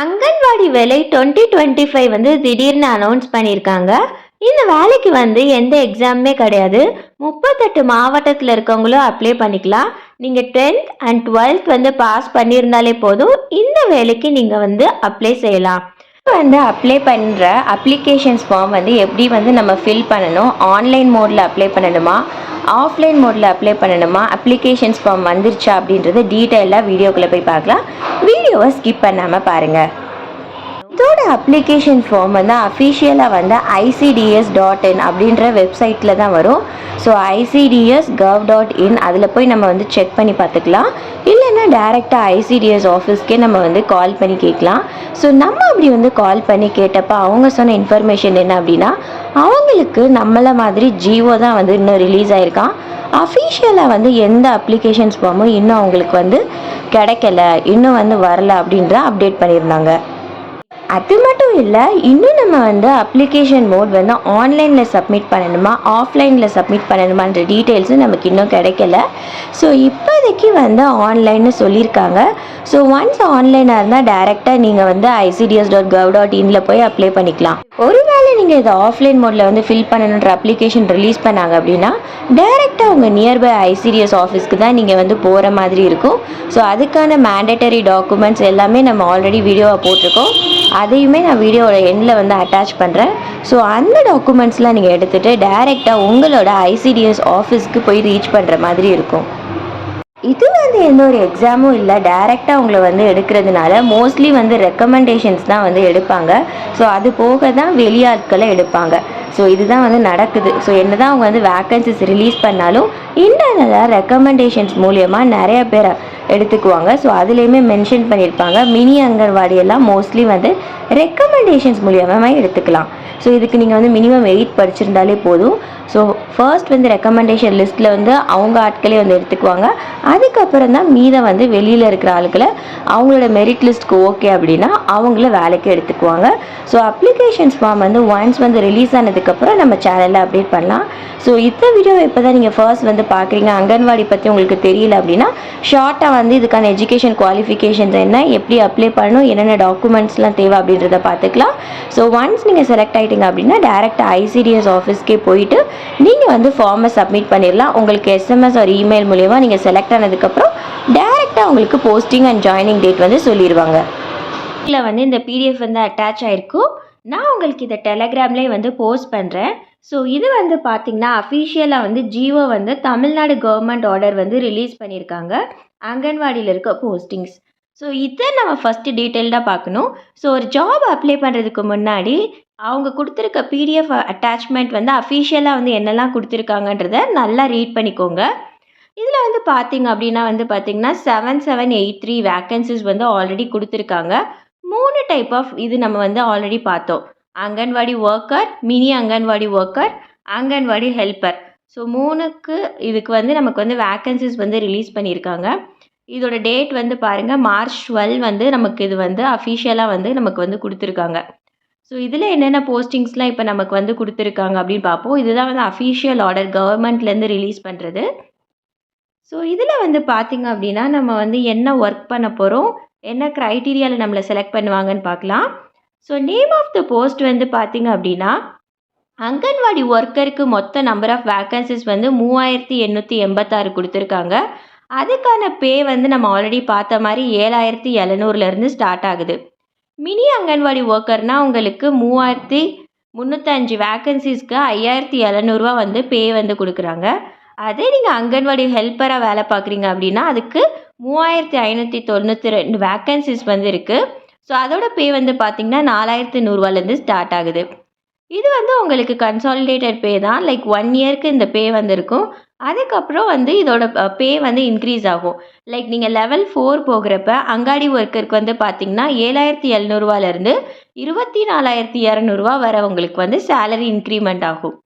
அங்கன்வாடி வேலை twenty twenty five வந்து திடீர்னு அனௌன்ஸ் பண்ணியிருக்காங்க. இந்த வேலைக்கு வந்து எந்த எக்ஸாமுமே கிடையாது. முப்பத்தெட்டு மாவட்டத்தில் இருக்கவங்களும் அப்ளை பண்ணிக்கலாம். நீங்கள் டென்த் அண்ட் டுவெல்த் வந்து பாஸ் பண்ணியிருந்தாலே போதும். இந்த வேலைக்கு நீங்கள் வந்து அப்ளை செய்யலாம். வந்து அப்ளை பண்ணுற அப்ளிகேஷன்ஸ் ஃபார்ம் வந்து எப்படி வந்து நம்ம ஃபில் பண்ணணும்? ஆன்லைன் மோடில் அப்ளை பண்ணணுமா? ஆஃப்லைன் மோடில் அப்ளை பண்ணணுமா? அப்ளிகேஷன்ஸ் ஃபார்ம் வந்துருச்சா அப்படின்றது டீட்டெயிலாக வீடியோக்குள்ளே போய் பார்க்கலாம். வீடியோவை ஸ்கிப் பண்ணாமல் பாருங்கள் இதோட அப்ளிகேஷன் ஃபார்ம் வந்து அஃபிஷியலாக வந்து ஐசிடிஎஸ் டாட் இன் அப்படின்ற வெப்சைட்டில் தான் வரும். So ICDS gov dot in அதில் போய் நம்ம வந்து செக் பண்ணி பார்த்துக்கலாம். இல்லைன்னா டேரெக்டாக ஐசிடிஎஸ் ஆஃபீஸ்க்கே நம்ம வந்து கால் பண்ணி கேட்கலாம். ஸோ நம்ம அப்படி வந்து கால் பண்ணி கேட்டப்போ அவங்க சொன்ன இன்ஃபர்மேஷன் என்ன அப்படின்னா அவங்களுக்கு நம்மளை மாதிரி ஜியோ தான் வந்து இன்னும் ரிலீஸ் ஆயிருக்கான். அஃபிஷியலாக வந்து எந்த அப்ளிகேஷன்ஸ் ஃபார்மும் இன்னும் அவங்களுக்கு வந்து கிடைக்கல இன்னும் வந்து வரல அப்படின்ற அப்டேட் பண்ணியிருந்தாங்க. அது மட்டும் இல்லை இன்னும் நம்ம வந்து அப்ளிகேஷன் மோட் வந்து ஆன்லைனில் சப்மிட் பண்ணணுமா ஆஃப்லைனில் சப்மிட் பண்ணணுமான்ற டீட்டெயில்ஸும் நமக்கு இன்னும் கிடைக்கல. ஸோ இப்போதைக்கு வந்து ஆன்லைன்னு சொல்லியிருக்காங்க. ஸோ ஒன்ஸ் ஆன்லைனாக இருந்தால் டேரெக்டாக நீங்கள் வந்து ஐசிடிஎஸ் டாட் கவ் டாட் இனில் போய் அப்ளை பண்ணிக்கலாம். ஒருவேளை நீங்கள் இதை ஆஃப்லைன் மோடில் வந்து ஃபில் பண்ணணுன்ற அப்ளிகேஷன் ரிலீஸ் பண்ணாங்க அப்படின்னா டேரெக்டாக உங்கள் நியர்பை ஐசிடிஎஸ் ஆஃபீஸ்க்கு தான் நீங்கள் வந்து போகிற மாதிரி இருக்கும். ஸோ அதுக்கான மேண்டட்டரி டாக்குமெண்ட்ஸ் எல்லாமே நம்ம ஆல்ரெடி வீடியோவை போட்டிருக்கோம். அதையுமே நான் வீடியோவோட எண்டில் வந்து அட்டாச் பண்ணுறேன் ஸோ அந்த டாக்குமெண்ட்ஸ்லாம் நீங்கள் எடுத்துகிட்டு டைரெக்டாக உங்களோட ஐசிடிஎஸ் ஆஃபீஸ்க்கு போய் ரீச் பண்ணுற மாதிரி இருக்கும். இது வந்து எந்த ஒரு எக்ஸாமும் இல்லை. டைரெக்டாக உங்களை வந்து எடுக்கிறதுனால மோஸ்ட்லி வந்து ரெக்கமெண்டேஷன்ஸ் தான் வந்து எடுப்பாங்க. ஸோ அது போக தான் வெளியாட்களை எடுப்பாங்க. ஸோ இதுதான் வந்து நடக்குது. ஸோ என்ன தான் அவங்க வந்து வேக்கன்சிஸ் ரிலீஸ் பண்ணாலும் இன்டர்னலாக ரெக்கமெண்டேஷன்ஸ் மூலியமாக நிறைய பேர் எடுத்துக்குவாங்க. ஸோ அதுலேயுமே மென்ஷன் பண்ணியிருப்பாங்க மினி அங்கன்வாடி எல்லாம் மோஸ்ட்லி வந்து ரெக்கமெண்டேஷன்ஸ் மூலியமாக எடுத்துக்கலாம். ஸோ இதுக்கு நீங்கள் வந்து மினிமம் எயிட் படிச்சிருந்தாலே போதும். ஸோ ஃபர்ஸ்ட் வந்து ரெக்கமெண்டேஷன் லிஸ்ட்டில் வந்து அவங்க ஆட்களே வந்து எடுத்துக்குவாங்க. அதுக்கப்புறம் தான் மீதம் வந்து வெளியில் இருக்கிற ஆட்களை அவங்களோட மெரிட் லிஸ்ட்க்கு ஓகே அப்படின்னா அவங்கள வேலைக்கு எடுத்துக்குவாங்க. ஸோ அப்ளிகேஷன்ஸ் ஃபார்ம் வந்து ஒன்ஸ் வந்து ரிலீஸ் ஆனதுக்கப்புறம் நம்ம சேனலில் அப்டேட் பண்ணலாம். ஸோ இந்த வீடியோ இப்போ தான் நீங்கள் ஃபர்ஸ்ட் வந்து பார்க்குறீங்க. அங்கன்வாடி பற்றி உங்களுக்கு தெரியல அப்படின்னா ஷார்ட்டாக வந்து இதுக்கான எஜுகேஷன் குவாலிஃபிகேஷன்ஸ் என்ன எப்படி அப்ளை பண்ணணும் என்னென்ன டாக்குமெண்ட்ஸ்லாம் தேவை அப்படின்றத பார்த்துக்கலாம். ஸோ ஒன்ஸ் நீங்கள் செலக்ட் ஆகிட்டீங்க அப்படின்னா டேரெக்டாக ஐசிடிஎஸ் ஆஃபீஸ்க்கே போயிட்டு நீங்கள் வந்து ஃபார்மை சப்மிட் பண்ணிடலாம். உங்களுக்கு எஸ்எம்எஸ் ஒரு இமெயில் மூலிமா நீங்கள் செலக்ட் ஆனதுக்கப்புறம் டேரெக்டாக உங்களுக்கு போஸ்டிங் அண்ட் ஜாயினிங் டேட் வந்து சொல்லிடுவாங்க. இதில் வந்து இந்த பிடிஎஃப் வந்து அட்டாச் ஆகிருக்கும் நான் உங்களுக்கு இதை டெலகிராம்லேயே வந்து போஸ்ட் பண்ணுறேன் ஸோ இது வந்து பார்த்திங்கன்னா அஃபிஷியலாக வந்து ஜியோ வந்து தமிழ்நாடு கவர்மெண்ட் ஆர்டர் வந்து ரிலீஸ் பண்ணியிருக்காங்க. அங்கன்வாடியில் இருக்க போஸ்டிங்ஸ் ஸோ இதை நம்ம ஃபஸ்ட்டு டீட்டெயில்டாக பார்க்கணும் ஸோ ஒரு ஜாப் அப்ளை பண்ணுறதுக்கு முன்னாடி அவங்க கொடுத்துருக்க பிடிஎஃப் அட்டாச்மெண்ட் வந்து அஃபிஷியலாக வந்து என்னெல்லாம் கொடுத்துருக்காங்கன்றத நல்லா ரீட் பண்ணிக்கோங்க. இதில் வந்து பார்த்தீங்க அப்படின்னா வந்து பார்த்தீங்கன்னா seven seven eight three vacancies வந்து ஆல்ரெடி கொடுத்துருக்காங்க. மூணு டைப் ஆஃப் இது நம்ம வந்து ஆல்ரெடி பார்த்தோம். Anganwadi worker mini anganwadi worker anganwadi helper so மூணுக்கு இதுக்கு வந்து நமக்கு வந்து வேக்கன்சிஸ் வந்து ரிலீஸ் பண்ணியிருக்காங்க இதோட டேட் வந்து பாருங்கள் மார்ச் டுவெல் வந்து நமக்கு இது வந்து அஃபிஷியலாக வந்து நமக்கு வந்து கொடுத்துருக்காங்க. ஸோ இதில் என்னென்ன போஸ்டிங்ஸ்லாம் இப்போ நமக்கு வந்து கொடுத்துருக்காங்க அப்படின்னு பார்ப்போம். இதுதான் வந்து அஃபிஷியல் ஆர்டர் கவர்மெண்ட்லேருந்து ரிலீஸ் பண்ணுறது ஸோ இதில் வந்து பார்த்திங்க அப்படின்னா நம்ம வந்து என்ன ஒர்க் பண்ண போகிறோம் என்ன க்ரைட்டீரியாவில் நம்மளை செலக்ட் பண்ணுவாங்கன்னு பார்க்கலாம். So name of the post வந்து பார்த்திங்க அப்படின்னா அங்கன்வாடி ஒர்க்கருக்கு மொத்த நம்பர் ஆஃப் வேக்கன்சிஸ் வந்து மூவாயிரத்தி எண்ணூற்றி எண்பத்தாறு கொடுத்துருக்காங்க. அதுக்கான பே வந்து நம்ம ஆல்ரெடி பார்த்த மாதிரி ஏழாயிரத்தி எழுநூறுலேருந்து ஸ்டார்ட் ஆகுது. மினி அங்கன்வாடி ஒர்க்கர்னால் உங்களுக்கு மூவாயிரத்தி முந்நூற்றஞ்சு வேக்கன்சிஸ்க்கு ஐயாயிரத்தி எழுநூறுவா வந்து பே வந்து கொடுக்குறாங்க. அதே நீங்கள் அங்கன்வாடி ஹெல்ப்பராக வேலை பார்க்குறீங்க அப்படின்னா அதுக்கு மூவாயிரத்தி ஐநூற்றி தொண்ணூற்றி ரெண்டு வேக்கன்சிஸ் வந்து இருக்குது ஸோ அதோட பே வந்து பார்த்திங்கன்னா நாலாயிரத்தி நூறுரூவாலேருந்து ஸ்டார்ட் ஆகுது. இது வந்து உங்களுக்கு கன்சாலிடேட்டட் பே தான். லைக் ஒன் இயர்க்கு இந்த பே வந்திருக்கும் அதுக்கப்புறம் வந்து இதோட பே வந்து இன்க்ரீஸ் ஆகும். லைக் நீங்கள் லெவல் ஃபோர் போகிறப்ப அங்காடி ஒர்க்கருக்கு வந்து பார்த்தீங்கன்னா ஏழாயிரத்தி எழுநூறுவாலேருந்து இருபத்தி நாலாயிரத்தி இரநூறுவா வர உங்களுக்கு வந்து சேலரி இன்க்ரிமெண்ட் ஆகும்.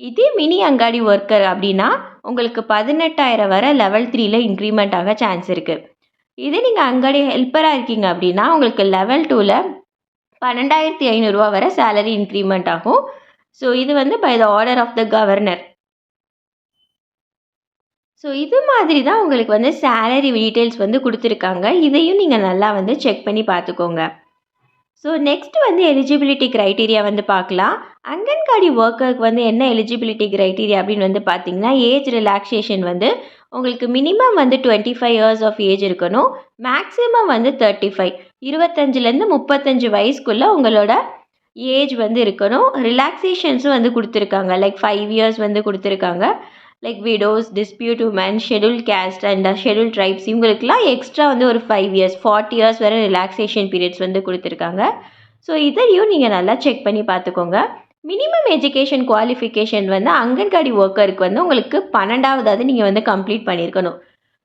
இதே மினி அங்காடி ஒர்க்கர் அப்படின்னா உங்களுக்கு பதினெட்டாயிரம் வர லெவல் த்ரீல இன்க்ரிமெண்ட் ஆக சான்ஸ் இருக்குது இதே நீங்கள் அங்காடி ஹெல்ப்பராக இருக்கீங்க அப்படின்னா உங்களுக்கு லெவல் டூவில் பன்னெண்டாயிரத்தி ஐநூறுரூவா வர சேலரி இன்க்ரிமெண்ட் ஆகும். ஸோ இது வந்து by the order of the governor so இது மாதிரி தான் உங்களுக்கு வந்து சேலரி டீட்டெயில்ஸ் வந்து கொடுத்துருக்காங்க. இதையும் நீங்கள் நல்லா வந்து செக் பண்ணி பார்த்துக்கோங்க. ஸோ நெக்ஸ்ட் வந்து எலிஜிபிலிட்டி க்ரைட்டீரியா வந்து பார்க்கலாம். அங்கன்காடி ஒர்க்கருக்கு வந்து என்ன எலிஜிபிலிட்டி க்ரைட்டீரியா அப்படின்னு வந்து பார்த்தீங்கன்னா ஏஜ் ரிலாக்ஸேஷன் வந்து உங்களுக்கு மினிமம் வந்து twenty five years of age இருக்கணும். மேக்ஸிமம் வந்து தேர்ட்டி ஃபைவ் இருபத்தஞ்சிலேருந்து முப்பத்தஞ்சு வயசுக்குள்ளே உங்களோட ஏஜ் வந்து இருக்கணும். ரிலாக்ஸேஷன்ஸும் வந்து கொடுத்துருக்காங்க. லைக் ஃபைவ் இயர்ஸ் வந்து கொடுத்துருக்காங்க. Like widows dispute women schedule caste and schedule tribes இவங்களுக்குலாம் எக்ஸ்ட்ரா வந்து ஒரு ஃபைவ் இயர்ஸ் ஃபார்ட்டி இயர்ஸ் வரை ரிலாக்ஸேஷன் பீரியட்ஸ் வந்து கொடுத்துருக்காங்க. ஸோ இதையும் நீங்கள் நல்லா செக் பண்ணி பார்த்துக்கோங்க. மினிமம் எஜுகேஷன் குவாலிஃபிகேஷன் வந்து அங்கன்வாடி ஒர்க்கருக்கு வந்து உங்களுக்கு பன்னெண்டாவதாவது நீங்கள் வந்து கம்ப்ளீட் பண்ணியிருக்கணும்.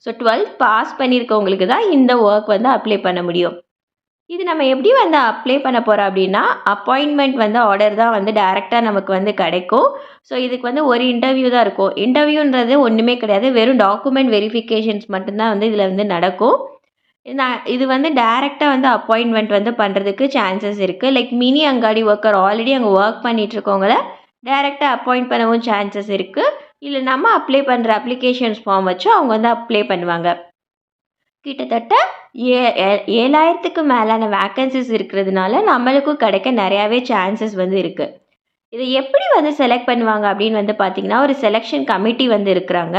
ஸோ டுவெல்த் பாஸ் பண்ணியிருக்கவங்களுக்கு தான் இந்த ஒர்க் வந்து அப்ளை பண்ண முடியும். இது நம்ம எப்படி வந்து அப்ளை பண்ண போகிறோம் அப்படின்னா அப்பாயின்மெண்ட் வந்து ஆர்டர் தான் வந்து டேரெக்டாக நமக்கு வந்து கிடைக்கும். ஸோ இதுக்கு வந்து ஒரு இன்டர்வியூ தான் இருக்கும். இன்டர்வியூன்றது ஒன்றுமே கிடையாது. வெறும் டாக்குமெண்ட் வெரிஃபிகேஷன்ஸ் மட்டும்தான் வந்து இதில் வந்து நடக்கும். நான் இது வந்து டேரெக்டாக வந்து அப்பாயின்மெண்ட் வந்து பண்ணுறதுக்கு சான்சஸ் இருக்குது like mini anganwadi worker already அங்கே ஒர்க் பண்ணிகிட்ருக்கவங்கள டேரெக்டாக அப்பாயிண்ட் பண்ணவும் சான்சஸ் இருக்குது இல்லை நம்ம அப்ளை பண்ணுற அப்ளிகேஷன்ஸ் ஃபார்ம் வச்சு அவங்க வந்து அப்ளை பண்ணுவாங்க. கிட்டத்தட்ட ஏ ஏ- ஏழாயிரத்துக்கு மேலான வேக்கன்சிஸ் இருக்கிறதுனால நம்மளுக்கும் கிடைக்க நிறையாவே சான்சஸ் வந்து இருக்குது இதை எப்படி வந்து செலக்ட் பண்ணுவாங்க அப்படின்னு வந்து பார்த்திங்கன்னா ஒரு செலெக்ஷன் கமிட்டி வந்து இருக்கிறாங்க.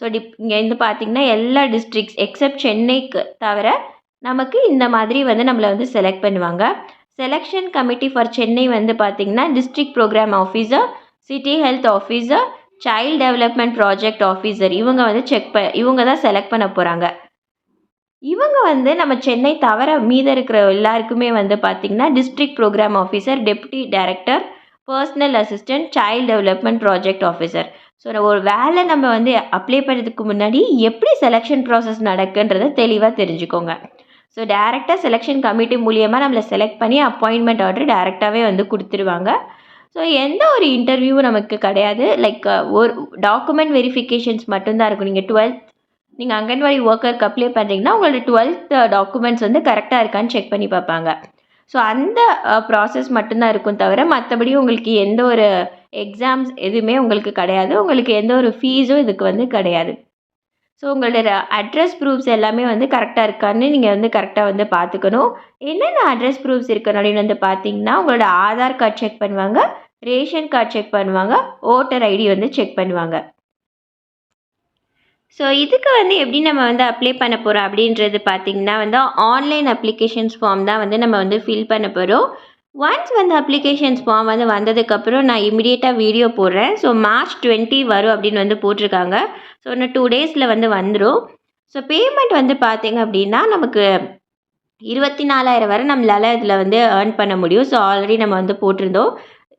ஸோ டிப் இங்கே வந்து பார்த்திங்கன்னா எல்லா டிஸ்ட்ரிக்ஸ் எக்ஸப்ட் சென்னைக்கு தவிர நமக்கு இந்த மாதிரி வந்து நம்மளை வந்து செலக்ட் பண்ணுவாங்க. செலெக்ஷன் கமிட்டி ஃபார் சென்னை வந்து பார்த்திங்கன்னா district program officer city health officer child development project officer இவங்க வந்து செக் ப இவங்க தான் செலக்ட் பண்ண போகிறாங்க இவங்க வந்து நம்ம சென்னை தவிர மீத இருக்கிற எல்லாருக்குமே வந்து பார்த்திங்கன்னா district program officer deputy director personal assistant child development project officer so ஒரு வேலை நம்ம வந்து அப்ளை பண்ணுறதுக்கு முன்னாடி எப்படி செலெக்ஷன் ப்ராசஸ் நடக்குன்றதை தெளிவாக தெரிஞ்சுக்கோங்க. ஸோ டேரெக்டாக செலெக்ஷன் கமிட்டி மூலியமாக நம்மளை செலக்ட் பண்ணி அப்பாயின்மெண்ட் ஆர்டர் டேரெக்டாகவே வந்து கொடுத்துருவாங்க. ஸோ எந்த ஒரு இன்டர்வியூவும் நமக்கு கிடையாது. லைக் ஒரு டாக்குமெண்ட் வெரிஃபிகேஷன்ஸ் மட்டும்தான் இருக்கும். நீங்கள் டுவெல்த் நீங்கள் அங்கன்வாடி ஒர்க்கருக்கு அப்ளை பண்ணுறீங்கன்னா உங்களோட டுவெல்த் டாக்குமெண்ட்ஸ் வந்து கரெக்டாக இருக்கான்னு செக் பண்ணி பார்ப்பாங்க. ஸோ அந்த ப்ராசஸ் மட்டும்தான் இருக்கும் தவிர மற்றபடி உங்களுக்கு எந்த ஒரு எக்ஸாம்ஸ் எதுவுமே உங்களுக்கு கிடையாது. உங்களுக்கு எந்த ஒரு ஃபீஸும் இதுக்கு வந்து கிடையாது. ஸோ உங்களோட அட்ரஸ் ப்ரூஃப்ஸ் எல்லாமே வந்து கரெக்டாக இருக்கான்னு நீங்கள் வந்து கரெக்டாக வந்து பார்த்துக்கணும். என்னென்ன அட்ரஸ் ப்ரூஃப்ஸ் இருக்கணும் அப்படின்னு வந்து பார்த்தீங்கன்னா உங்களோட ஆதார் கார்டு செக் பண்ணுவாங்க ரேஷன் கார்டு செக் பண்ணுவாங்க ஓட்டர் ஐடி வந்து செக் பண்ணுவாங்க. ஸோ இதுக்கு வந்து எப்படி நம்ம வந்து அப்ளை பண்ண போகிறோம் அப்படின்றது பார்த்திங்கன்னா வந்து ஆன்லைன் அப்ளிகேஷன்ஸ் ஃபார்ம் தான் வந்து நம்ம வந்து ஃபில் பண்ண போகிறோம் ஒன்ஸ் வந்து அப்ளிகேஷன்ஸ் ஃபார்ம் வந்து வந்ததுக்கப்புறம் நான் இமிடியேட்டாக வீடியோ போடுறேன். ஸோ மார்ச் டுவெண்ட்டி வரும் அப்படின்னு வந்து போட்டிருக்காங்க. ஸோ இன்னும் டூ டேஸில் வந்து வந்துடும் ஸோ பேமெண்ட் வந்து பார்த்திங்க அப்படின்னா நமக்கு இருபத்தி நாலாயிரம் வரை நம்மளால் இதில் வந்து ஏர்ன் பண்ண முடியும். ஸோ ஆல்ரெடி நம்ம வந்து போட்டிருந்தோம்.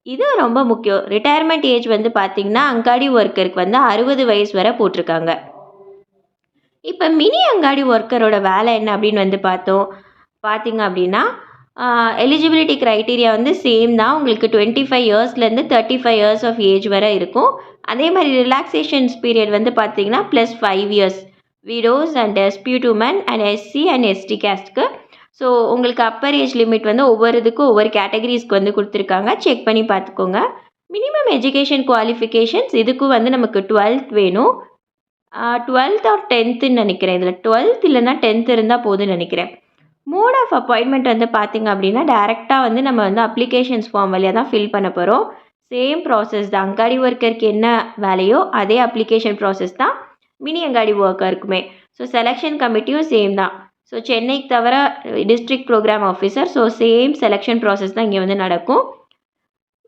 இது ரொம்ப முக்கியம். ரிட்டையர்மெண்ட் ஏஜ் வந்து பார்த்திங்கன்னா அங்காடி ஒர்க்கருக்கு வந்து அறுபது வயசு வரை போட்டிருக்காங்க. இப்போ மினி அங்காடி ஒர்க்கரோட வேலை என்ன அப்படின்னு வந்து பார்த்தோம். பார்த்தீங்க அப்படின்னா எலிஜிபிலிட்டி க்ரைட்டீரியா வந்து சேம் தான். உங்களுக்கு twenty five இயர்ஸ்லேருந்து thirty five years of age வரை இருக்கும். அதே மாதிரி ரிலாக்ஸேஷன்ஸ் பீரியட் வந்து பார்த்தீங்கன்னா plus five years widows and dispute woman and SC and ST கேஸ்ட்க்கு so உங்களுக்கு அப்பர் ஏஜ் லிமிட் வந்து ஒவ்வொரு இதுக்கும் ஒவ்வொரு கேட்டகரிஸ்க்கு வந்து கொடுத்துருக்காங்க. செக் பண்ணி பார்த்துக்கோங்க. மினிமம் எஜுகேஷன் குவாலிஃபிகேஷன்ஸ் இதுக்கும் வந்து நமக்கு டுவெல்த் வேணும். டுவெல்த் ஆர் டென்த்துன்னு நினைக்கிறேன். இதில் டுவெல்த் இல்லைன்னா டென்த் இருந்தால் போதும்னு நினைக்கிறேன். மோட் ஆஃப் அப்பாயின்மெண்ட் வந்து பார்த்திங்க அப்படின்னா டேரெக்டாக வந்து நம்ம வந்து அப்ளிகேஷன்ஸ் ஃபார்ம் வழியாக தான் ஃபில் பண்ண போகிறோம் சேம் ப்ராசஸ் தான். அங்காடி ஒர்க்கருக்கு என்ன வேலையோ அதே அப்ளிகேஷன் ப்ராசஸ் தான் மினி அங்காடி ஒர்க்கருக்குமே ஸோ செலெக்ஷன் கமிட்டியும் சேம் தான். ஸோ சென்னைக்கு தவிர district programme officer so same selection process தான் இங்கே வந்து நடக்கும்.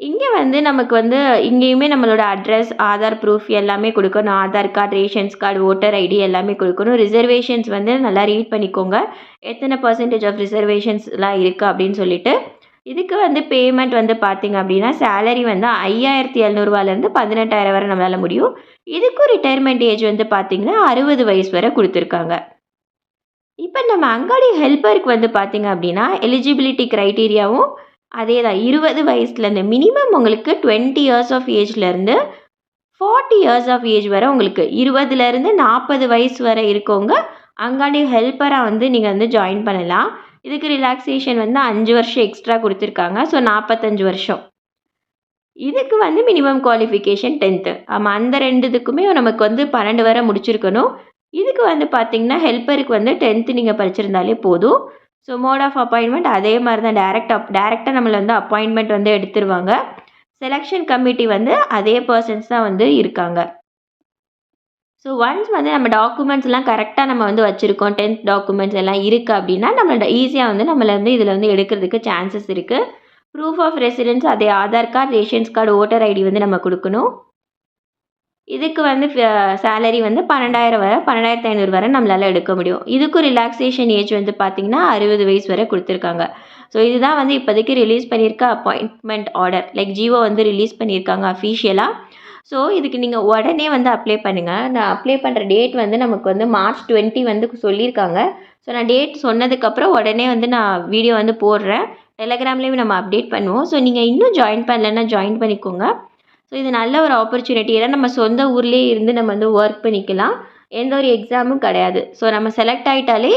இங்கே வந்து நமக்கு வந்து இங்கேயுமே நம்மளோட அட்ரஸ் ஆதார் ப்ரூஃப் எல்லாமே கொடுக்கணும். Aadhaar card rations card voter ID எல்லாமே கொடுக்கணும். ரிசர்வேஷன்ஸ் வந்து நல்லா ரீட் பண்ணிக்கோங்க. எத்தனை பர்சன்டேஜ் ஆஃப் ரிசர்வேஷன்ஸ்லாம் இருக்குது அப்படின்னு சொல்லிட்டு. இதுக்கு வந்து பேமெண்ட் வந்து பார்த்திங்க அப்படின்னா சேலரி வந்து ஐயாயிரத்தி எழுநூறுவாலேருந்து பதினெட்டாயிரம் வரை நம்மளால் முடியும். இதுக்கும் ரிட்டையர்மெண்ட் ஏஜ் வந்து பார்த்திங்கன்னா அறுபது வயசு வரை கொடுத்துருக்காங்க. இப்போ நம்ம அங்காடி ஹெல்பருக்கு வந்து பார்த்திங்க அப்படின்னா எலிஜிபிலிட்டி க்ரைட்டீரியாவும் அதே தான் இருபது வயசுலேருந்து மினிமம் உங்களுக்கு டுவெண்ட்டி இயர்ஸ் ஆஃப் ஏஜ்லேருந்து ஃபார்ட்டி இயர்ஸ் ஆஃப் ஏஜ் வரை உங்களுக்கு இருபதுலேருந்து நாற்பது வயசு வரை இருக்கவங்க அங்காடி ஹெல்ப்பராக வந்து நீங்கள் வந்து ஜாயின் பண்ணலாம். இதுக்கு ரிலாக்ஸேஷன் வந்து அஞ்சு வருஷம் எக்ஸ்ட்ரா கொடுத்துருக்காங்க ஸோ நாற்பத்தஞ்சு வருஷம். இதுக்கு வந்து மினிமம் குவாலிஃபிகேஷன் டென்த்து ஆமாம் அந்த ரெண்டு இதுக்குமே நமக்கு வந்து பன்னெண்டு வரை முடிச்சிருக்கணும். இதுக்கு வந்து பார்த்திங்கன்னா ஹெல்ப்பருக்கு வந்து டென்த்து நீங்கள் படிச்சிருந்தாலே போதும். ஸோ மோட் ஆஃப் அப்பாயின்மெண்ட் அதே மாதிரி தான் டேரெக்ட் அப் டேரெக்டாக நம்மளை வந்து அப்பாயின்மெண்ட் வந்து எடுத்துருவாங்க. செலெக்ஷன் கமிட்டி வந்து அதே பர்சன்ஸ் தான் வந்து இருக்காங்க. ஸோ ஒன்ஸ் வந்து நம்ம டாக்குமெண்ட்ஸ்லாம் கரெக்டாக நம்ம வந்து வச்சுருக்கோம். டென்த் டாக்குமெண்ட்ஸ் எல்லாம் இருக்குது அப்படின்னா நம்மளோட ஈஸியாக வந்து நம்மளை வந்து இதில் வந்து எடுக்கிறதுக்கு சான்சஸ் இருக்குது ப்ரூஃப் ஆஃப் ரெசிடென்ஸ் அதே Aadhaar card rations card voter ID வந்து நம்ம கொடுக்கணும். இதுக்கு வந்து சேலரி வந்து பன்னெண்டாயிரம் வரை பன்னெண்டாயிரத்து ஐநூறு வரை நம்மளால் எடுக்க முடியும். இதுக்கும் ரிலாக்ஸேஷன் ஏஜ் வந்து பார்த்திங்கன்னா அறுபது வயசு வரை கொடுத்துருக்காங்க. ஸோ இதுதான் வந்து இப்போதைக்கு ரிலீஸ் பண்ணியிருக்க அப்பாயின்மெண்ட் ஆர்டர் லைக் ஜியோ வந்து ரிலீஸ் பண்ணியிருக்காங்க அஃபீஷியலாக ஸோ இதுக்கு நீங்கள் உடனே வந்து அப்ளை பண்ணுங்கள் நான் அப்ளை பண்ணுற டேட் வந்து நமக்கு வந்து மார்ச் டுவெண்ட்டி வந்து சொல்லியிருக்காங்க. ஸோ நான் டேட் சொன்னதுக்கப்புறம் உடனே வந்து நான் வீடியோ வந்து போடுறேன். டெலகிராம்லேயும் நம்ம அப்டேட் பண்ணுவோம். ஸோ நீங்கள் இன்னும் ஜாயின் பண்ணலன்னா ஜாயின் பண்ணிக்கோங்க. ஸோ இது நல்ல ஒரு ஆப்பர்ச்சுனிட்டி ஏன்னா நம்ம சொந்த ஊர்லேயே இருந்து நம்ம வந்து ஒர்க் பண்ணிக்கலாம். எந்த ஒரு எக்ஸாமும் கிடையாது. ஸோ நம்ம செலக்ட் ஆகிட்டாலே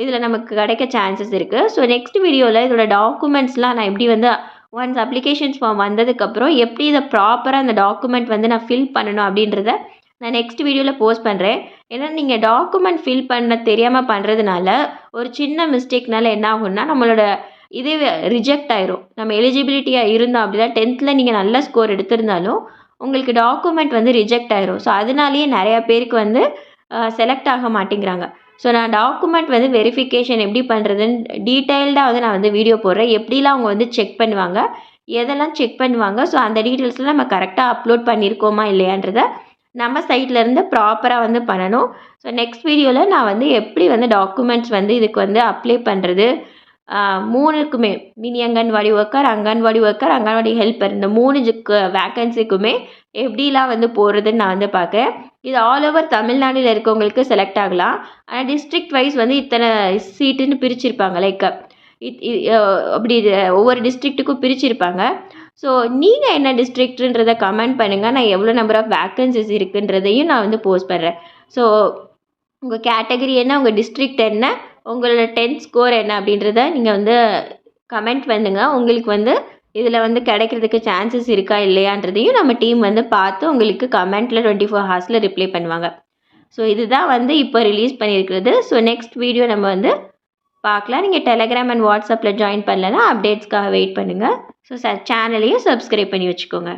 இதில் நமக்கு கிடைக்க சான்சஸ் இருக்குது ஸோ நெக்ஸ்ட் வீடியோவில் இதோட டாக்குமெண்ட்ஸ்லாம் நான் எப்படி வந்து ஒன்ஸ் அப்ளிகேஷன்ஸ் ஃபார்ம் வந்ததுக்கப்புறம் எப்படி இதை ப்ராப்பராக அந்த டாக்குமெண்ட் வந்து நான் ஃபில் பண்ணணும் அப்படின்றத நான் நெக்ஸ்ட் வீடியோவில் போஸ்ட் பண்ணுறேன் ஏன்னா நீங்கள் டாக்குமெண்ட் ஃபில் பண்ண தெரியாமல் பண்ணுறதுனால ஒரு சின்ன மிஸ்டேக்னால என்ன ஆகும்னா நம்மளோட இதே ரிஜெக்ட் ஆயிரும். நம்ம எலிஜிபிலிட்டியாக இருந்தோம் அப்படின்னா டென்த்தில் நீங்கள் நல்ல ஸ்கோர் எடுத்திருந்தாலும் உங்களுக்கு டாக்குமெண்ட் வந்து ரிஜெக்ட் ஆயிரும். ஸோ அதனாலேயே நிறையா பேருக்கு வந்து செலக்ட் ஆக மாட்டேங்கிறாங்க. ஸோ நான் டாக்குமெண்ட் வந்து வெரிஃபிகேஷன் எப்படி பண்ணுறதுன்னு டீட்டெயில்டாக வந்து நான் வந்து வீடியோ போடுறேன். எப்படிலாம் அவங்க வந்து செக் பண்ணுவாங்க எதெல்லாம் செக் பண்ணுவாங்க ஸோ அந்த டீட்டெயில்ஸ்லாம் நம்ம கரெக்டாக அப்லோட் பண்ணியிருக்கோமா இல்லையான்றத நம்ம சைட்லேருந்து ப்ராப்பராக வந்து பண்ணணும். ஸோ நெக்ஸ்ட் வீடியோவில் நான் வந்து எப்படி வந்து டாக்குமெண்ட்ஸ் வந்து இதுக்கு வந்து அப்ளை பண்ணுறது மூணுக்குமே mini anganwadi worker anganwadi worker anganwadi helper இந்த மூணு வேக்கன்சிக்குமே எப்படிலாம் வந்து போடுறதுன்னு நான் வந்து பார்க்குறேன் இது ஆல் ஓவர் தமிழ்நாட்டில் இருக்கவங்களுக்கு செலக்ட் ஆகலாம். ஆனால் டிஸ்ட்ரிக்ட் வைஸ் வந்து இத்தனை சீட்டுன்னு பிரிச்சிருப்பாங்க லைக் அப்படி ஒவ்வொரு டிஸ்ட்ரிக்ட்டுக்கும் பிரிச்சிருப்பாங்க. ஸோ நீங்கள் என்ன டிஸ்ட்ரிக்ட்ன்றதை கமெண்ட் பண்ணுங்கள் நான் எவ்வளோ நம்பர் ஆஃப் வேக்கன்சிஸ் இருக்குன்றதையும் நான் வந்து போஸ்ட் பண்ணுறேன் ஸோ உங்கள் கேட்டகரி என்ன உங்கள் டிஸ்ட்ரிக்ட் என்ன உங்களோட டென்த் ஸ்கோர் என்ன அப்படின்றத நீங்கள் வந்து கமெண்ட் வந்துங்க உங்களுக்கு வந்து இதில் வந்து கிடைக்கிறதுக்கு சான்சஸ் இருக்கா இல்லையான்றதையும் நம்ம டீம் வந்து பார்த்து உங்களுக்கு கமெண்ட்டில் டுவெண்ட்டி ஃபோர் ஹவர்ஸில் ரிப்ளை பண்ணுவாங்க. ஸோ இதுதான் வந்து இப்போ ரிலீஸ் பண்ணியிருக்கிறது. ஸோ நெக்ஸ்ட் வீடியோ நம்ம வந்து பார்க்கலாம். நீங்கள் டெலகிராம் அண்ட் வாட்ஸ்அப்பில் ஜாயின் பண்ணலன்னா அப்டேட்ஸ்க்காக வெயிட் பண்ணுங்கள் ஸோ ச சேனலையும் சப்ஸ்கிரைப் பண்ணி வச்சுக்கோங்க.